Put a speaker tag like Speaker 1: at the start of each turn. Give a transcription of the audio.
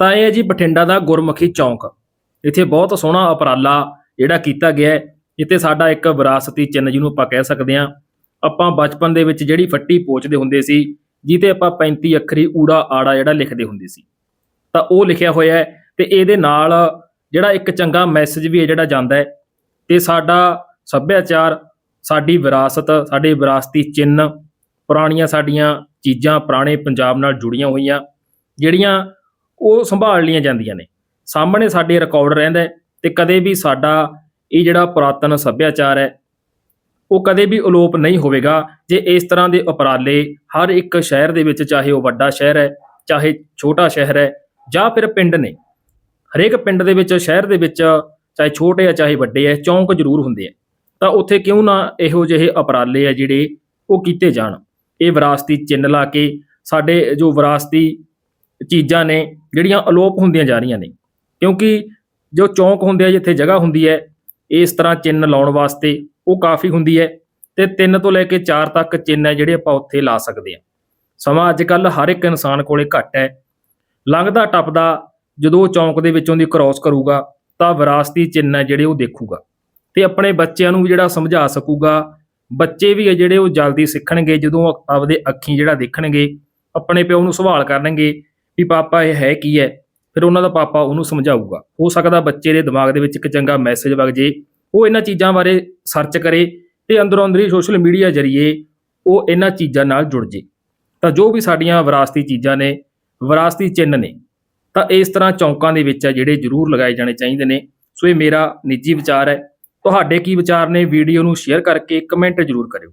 Speaker 1: ਤਾਂ ਇਹ ਹੈ ਜੀ ਬਠਿੰਡਾ ਦਾ ਗੁਰਮੁਖੀ ਚੌਂਕ। ਇੱਥੇ ਬਹੁਤ ਸੋਹਣਾ ਉਪਰਾਲਾ ਜਿਹੜਾ ਕੀਤਾ ਗਿਆ ਹੈ। ਜਿੱਥੇ ਸਾਡਾ ਇੱਕ ਵਿਰਾਸਤੀ ਚਿੰਨ੍ਹ ਜਿਹਨੂੰ ਆਪਾਂ ਕਹਿ ਸਕਦੇ ਹਾਂ। ਆਪਾਂ ਬਚਪਨ ਦੇ ਵਿੱਚ ਜਿਹੜੀ ਫੱਟੀ ਪੋਚਦੇ ਹੁੰਦੇ ਸੀ ਜਿੱਤੇ ਆਪਾਂ 35 ਅੱਖਰੀ ਊੜਾ ਆੜਾ ਜਿਹੜਾ ਲਿਖਦੇ ਹੁੰਦੇ ਸੀ। ਤਾਂ ਉਹ ਲਿਖਿਆ ਹੋਇਆ ਹੈ ਤੇ ਇਹਦੇ ਨਾਲ ਜਿਹੜਾ ਇੱਕ ਚੰਗਾ ਮੈਸੇਜ ਵੀ ਹੈ ਜਿਹੜਾ ਜਾਂਦਾ ਹੈ। ਤੇ ਸਾਡਾ ਸੱਭਿਆਚਾਰ, ਸਾਡੀ ਵਿਰਾਸਤ, ਸਾਡੇ ਵਿਰਾਸਤੀ ਚਿੰਨ੍ਹ, ਪੁਰਾਣੀਆਂ ਸਾਡੀਆਂ ਚੀਜ਼ਾਂ ਪੁਰਾਣੇ ਪੰਜਾਬ ਨਾਲ ਜੁੜੀਆਂ ਹੋਈਆਂ, ਜਿਹੜੀਆਂ ਉਹ ਸੰਭਾਲ ਲਈਆਂ ਜਾਂਦੀਆਂ ਨੇ। ਸਾਹਮਣੇ ਸਾਡੇ ਰਿਕਾਰਡ ਰਹਿੰਦਾ ਹੈ ਤੇ ਕਦੇ ਵੀ ਸਾਡਾ ਇਹ ਜਿਹੜਾ ਪੁਰਾਤਨ ਸੱਭਿਆਚਾਰ ਹੈ, ਉਹ ਕਦੇ ਵੀ ਅਲੋਪ ਨਹੀਂ ਹੋਵੇਗਾ। ਜੇ ਇਸ ਤਰ੍ਹਾਂ ਦੇ ਉਪਰਾਲੇ ਹਰ ਇੱਕ ਸ਼ਹਿਰ ਦੇ ਵਿੱਚ, ਚਾਹੇ ਉਹ ਵੱਡਾ ਸ਼ਹਿਰ ਹੈ, ਚਾਹੇ ਛੋਟਾ ਸ਼ਹਿਰ ਹੈ ਜਾਂ ਫਿਰ ਪਿੰਡ ਨੇ, ਹਰੇਕ ਪਿੰਡ ਦੇ ਵਿੱਚ, ਸ਼ਹਿਰ ਦੇ ਵਿੱਚ, ਚਾਹੇ ਛੋਟੇ ਆ, ਚਾਹੇ ਵੱਡੇ ਆ, ਚੌਂਕ ਜ਼ਰੂਰ ਹੁੰਦੇ ਆ। ਤਾਂ ਉੱਥੇ ਕਿਉਂ ਨਾ ਇਹੋ ਜਿਹੇ ਉਪਰਾਲੇ ਆ ਜਿਹੜੇ ਉਹ ਕੀਤੇ ਜਾਣ। ਇਹ ਵਿਰਾਸਤੀ ਚਿੰਨ੍ਹ ਲਾ ਕੇ ਸਾਡੇ ਜੋ ਵਿਰਾਸਤੀ ਚੀਜ਼ਾਂ ਨੇ ਜਿਹੜੀਆਂ ਅਲੋਪ ਹੁੰਦੀਆਂ ਜਾ ਰਹੀਆਂ ਨੇ। ਕਿਉਂਕਿ ਜੋ ਚੌਂਕ ਹੁੰਦੇ ਆ, ਜਿੱਥੇ ਜਗ੍ਹਾ ਹੁੰਦੀ ਹੈ, ਇਸ ਤਰ੍ਹਾਂ ਚਿੰਨ੍ਹ ਲਾਉਣ ਵਾਸਤੇ ਉਹ ਕਾਫੀ ਹੁੰਦੀ ਹੈ ਤੇ 3 ਤੋਂ ਲੈ ਕੇ 4 ਤੱਕ ਚਿੰਨ੍ਹ ਹੈ ਜਿਹੜੇ ਆਪਾਂ ਉੱਥੇ ਲਾ ਸਕਦੇ ਆ ਸਮਾਂ ਅੱਜ ਕੱਲ ਹਰ ਇੱਕ ਇਨਸਾਨ ਕੋਲੇ ਘੱਟ ਹੈ। ਲੰਘਦਾ ਟੱਪਦਾ ਜਦੋਂ ਉਹ ਚੌਂਕ ਦੇ ਵਿੱਚੋਂ ਦੀ ਕ੍ਰਾਸ ਕਰੂਗਾ, ਤਾਂ ਵਿਰਾਸਤੀ ਚਿੰਨ੍ਹ ਹੈ ਜਿਹੜੇ ਉਹ ਦੇਖੂਗਾ। ਤੇ ਆਪਣੇ ਬੱਚਿਆਂ ਨੂੰ ਵੀ ਜਿਹੜਾ ਸਮਝਾ ਸਕੂਗਾ, ਬੱਚੇ ਵੀ ਹੈ ਜਿਹੜੇ ਉਹ ਜਲਦੀ ਸਿੱਖਣਗੇ, ਜਦੋਂ ਆਪਦੇ ਅੱਖੀਂ ਜਿਹੜਾ ਦੇਖਣਗੇ, ਆਪਣੇ ਪਿਓ ਨੂੰ ਸਵਾਲ ਕਰਨਗੇ ਵੀ ਪਾਪਾ ਇਹ ਹੈ ਕੀ ਹੈ, ਫਿਰ ਉਹਨਾਂ ਦਾ ਪਾਪਾ ਉਹਨੂੰ ਸਮਝਾਊਗਾ। ਹੋ ਸਕਦਾ ਬੱਚੇ ਦੇ ਦਿਮਾਗ ਦੇ ਵਿੱਚ ਇੱਕ ਚੰਗਾ ਮੈਸੇਜ ਵਗ ਜੇ, ਉਹ ਇਹਨਾਂ ਚੀਜ਼ਾਂ ਬਾਰੇ ਸਰਚ ਕਰੇ ਤੇ ਅੰਦਰੋਂ ਅੰਦਰੀ ਸੋਸ਼ਲ ਮੀਡੀਆ ਜ਼ਰੀਏ ਉਹ ਇਹਨਾਂ ਚੀਜ਼ਾਂ ਨਾਲ ਜੁੜ ਜੇ। ਤਾਂ ਜੋ ਵੀ ਸਾਡੀਆਂ ਵਿਰਾਸਤੀ ਚੀਜ਼ਾਂ ਨੇ, ਵਿਰਾਸਤੀ ਚਿੰਨ੍ਹ ਨੇ, ਤਾਂ ਇਸ ਤਰ੍ਹਾਂ ਚੌਂਕਾਂ ਦੇ ਵਿੱਚ ਆ ਜਿਹੜੇ ਜ਼ਰੂਰ ਲਗਾਏ ਜਾਣੇ ਚਾਹੀਦੇ ਨੇ। ਸੋ ਇਹ ਮੇਰਾ ਨਿੱਜੀ ਵਿਚਾਰ ਹੈ। ਤੁਹਾਡੇ ਕੀ ਵਿਚਾਰ ਨੇ ਵੀਡੀਓ ਨੂੰ ਸ਼ੇਅਰ ਕਰਕੇ ਕਮੈਂਟ ਜ਼ਰੂਰ ਕਰਿਓ।